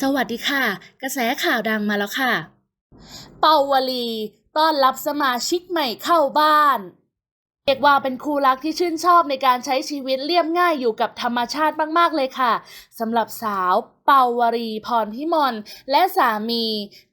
สวัสดีค่ะ กระแสข่าวดังมาแล้วค่ะ เปาวลี ต้อนรับสมาชิกใหม่เข้าบ้าน เรียกว่าเป็นคู่รักที่ชื่นชอบในการใช้ชีวิตเรียบง่ายอยู่กับธรรมชาติมาก ๆ เลยค่ะสำหรับสาวเปาวรีพรพิมลและสามี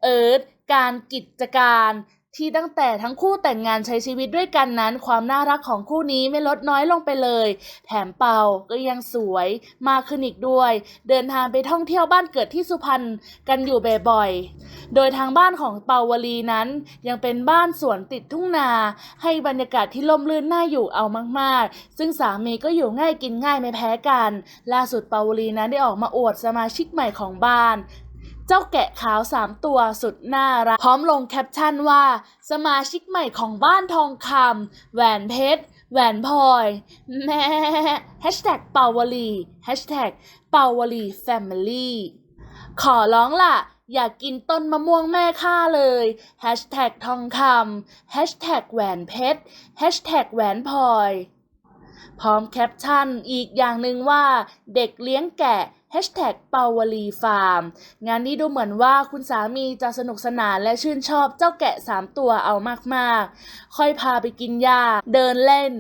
เอิร์ธการกิจการ ที่ตั้งแต่ทั้งคู่แต่งงานใช้ชีวิตด้วยกันนั้น ความน่ารักของคู่นี้ไม่ลดน้อยลงไปเลย แถมเปาก็ยังสวยมากขึ้นอีกด้วย เดินทางไปท่องเที่ยวบ้านเกิดที่สุพรรณกันอยู่บ่อยๆ โดยทางบ้านของเปาวลีนั้น ยังเป็นบ้านสวนติดทุ่งนา ให้บรรยากาศที่ล่มลื่นน่าอยู่เอามากๆ ซึ่งสามีก็อยู่ง่ายกินง่ายไม่แพ้กัน ล่าสุดเปาวลีนั้นได้ออกมาอวดสมาชิกใหม่ของบ้าน เจ้าแกะขาว 3 ตัวสุดน่ารัก พร้อมลงแคปชั่นว่า สมาชิกใหม่ของบ้านทองคำแหวนเพชร แหวนพลอยแม่แฮชแท็กเปาวลีแฮชแท็กเปาวลีแฟมิลี่ขอร้องล่ะ อยากกินต้นมะม่วงแม่ข้าเลยแฮชแท็กทองคำแฮชแท็กแหวนเพชรแฮชแท็กแหวนพลอย พร้อมแคปชั่นอีกอย่างหนึ่งว่าเด็กเลี้ยงแกะ Hashtag เปาวลีฟาร์ม งานนี้ดูเหมือนว่าคุณสามีจะสนุกสนานและชื่นชอบเจ้าแกะ 3 ตัวเอามากๆ ค่อยพาไปกินหญ้า เดินเล่น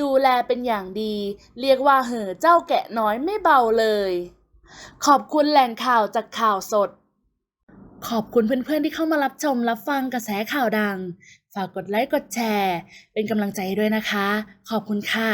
ดูแลเป็นอย่างดี เรียกว่าเหอเจ้าแกะน้อยไม่เบาเลย ขอบคุณแหล่งข่าวจากข่าวสด ขอบคุณเพื่อนๆที่เข้ามารับชมรับฟังกระแสข่าวดัง ฝากกดไลค์กดแชร์ เป็นกำลังใจด้วยนะคะ ขอบคุณค่ะ